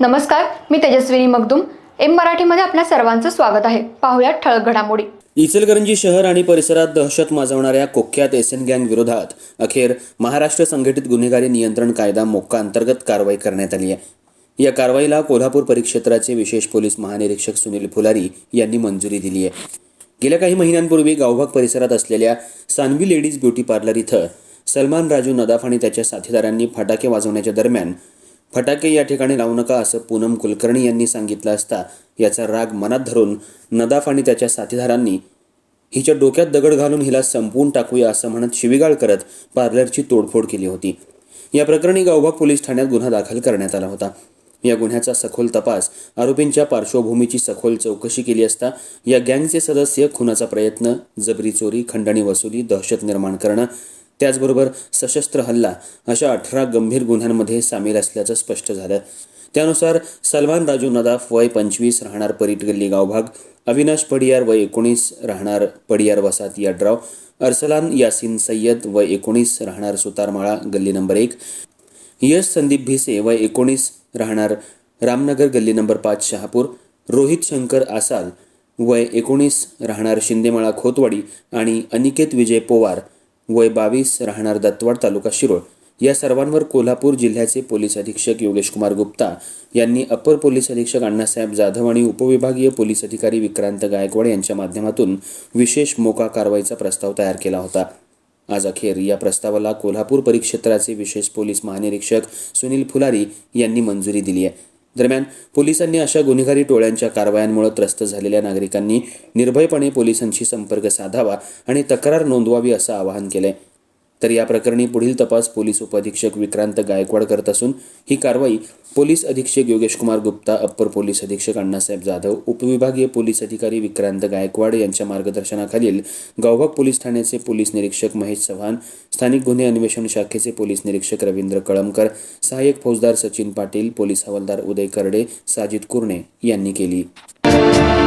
नमस्कार मी तेजस्विनी मगदुम. एम मराठीमध्ये आपल्या सर्वांचं स्वागत आहे. पाहुयात ठळक घडामोडी. इचलकरंजी शहर आणि परिसरात दहशत माजवणाऱ्या कुख्यात एसन गँग विरोधात. अखेर महाराष्ट्र संघटित गुन्हेगारी नियंत्रण कायदा मोक्का अंतर्गत कारवाई करण्यात आली आहे. या कारवाईला कोल्हापूर परिक्षेत्राचे विशेष पोलीस महानिरीक्षक सुनील फुलारी यांनी मंजुरी दिली आहे. गेल्या काही महिन्यांपूर्वी गावभाग परिसरात असलेल्या सानवी लेडीज ब्युटी पार्लर इथं सलमान राजू नदाफ आणि त्याच्या साथीदारांनी फटाके वाजवण्याच्या दरम्यान फटाके या ठिकाणी लावू नका असं पूनम कुलकर्णी यांनी सांगितलं असता याचा राग मनात धरून नदाफ आणि त्याच्या साथीदारांनी हिच्या डोक्यात दगड घालून हिला संपवून टाकूया असं म्हणत शिवीगाळ करत पार्लरची तोडफोड केली होती. या प्रकरणी गावभाग पोलीस ठाण्यात गुन्हा दाखल करण्यात आला होता. या गुन्ह्याचा सखोल तपास आरोपींच्या पार्श्वभूमीची सखोल चौकशी केली असता या गँगचे सदस्य खुनाचा प्रयत्न जबरी चोरी खंडणी वसुली दहशत निर्माण करणं त्याचबरोबर सशस्त्र हल्ला अशा अठरा गंभीर गुन्ह्यांमध्ये सामील असल्याचं स्पष्ट झालं. त्यानुसार सलमान राजू नदाफ वय पंचवीस राहणार परीट गल्ली गावभाग. अविनाश पडियार वय एकोणीस राहणार पडियार वसात यड्राव. अरसलान यासिन सय्यद वय एकोणीस राहणार सुतारमाळा गल्ली नंबर एक. यश संदीप भिसे वय एकोणीस राहणार रामनगर गल्ली नंबर पाच शहापूर. रोहित शंकर आसाल वय एकोणीस राहणार शिंदेमाळा खोतवाडी आणि अनिकेत विजय पोवार वय बावीस राहणार दत्तवाड तालुका शिरोळ. या सर्वांवर कोल्हापूर जिल्ह्याचे पोलीस अधीक्षक योगेश कुमार गुप्ता यांनी अपर पोलीस अधीक्षक अण्णासाहेब जाधव आणि उपविभागीय पोलीस अधिकारी विक्रांत गायकवाड यांच्या माध्यमातून विशेष मोका कारवाईचा प्रस्ताव तयार केला होता. आज अखेर या प्रस्तावाला कोल्हापूर परिक्षेत्राचे विशेष पोलीस महानिरीक्षक सुनील फुलारी यांनी मंजुरी दिली आहे. दरम्यान पोलिसांनी अशा गुन्हेगारी टोळ्यांच्या कारवायांमुळे त्रस्त झालेल्या नागरिकांनी निर्भयपणे पोलिसांशी संपर्क साधावा आणि तक्रार नोंदवावी असं आवाहन केलंय. तर या प्रकरणी पुढील तपास पोलीस उपअधीक्षक विक्रांत गायकवाड करत असून ही कारवाई पोलीस अधीक्षक योगेश कुमार गुप्ता अप्पर पोलीस अधीक्षक अण्णासाहेब जाधव उपविभागीय पोलीस अधिकारी विक्रांत गायकवाड यांच्या मार्गदर्शनाखालील गावभाग पोलीस ठाण्याचे पोलीस निरीक्षक महेश चव्हाण स्थानिक गुन्हे अन्वेषण शाखेचे पोलीस निरीक्षक रवींद्र कळमकर सहाय्यक फौजदार सचिन पाटील पोलीस हवालदार उदय करडे साजिद कुर्णे यांनी केली.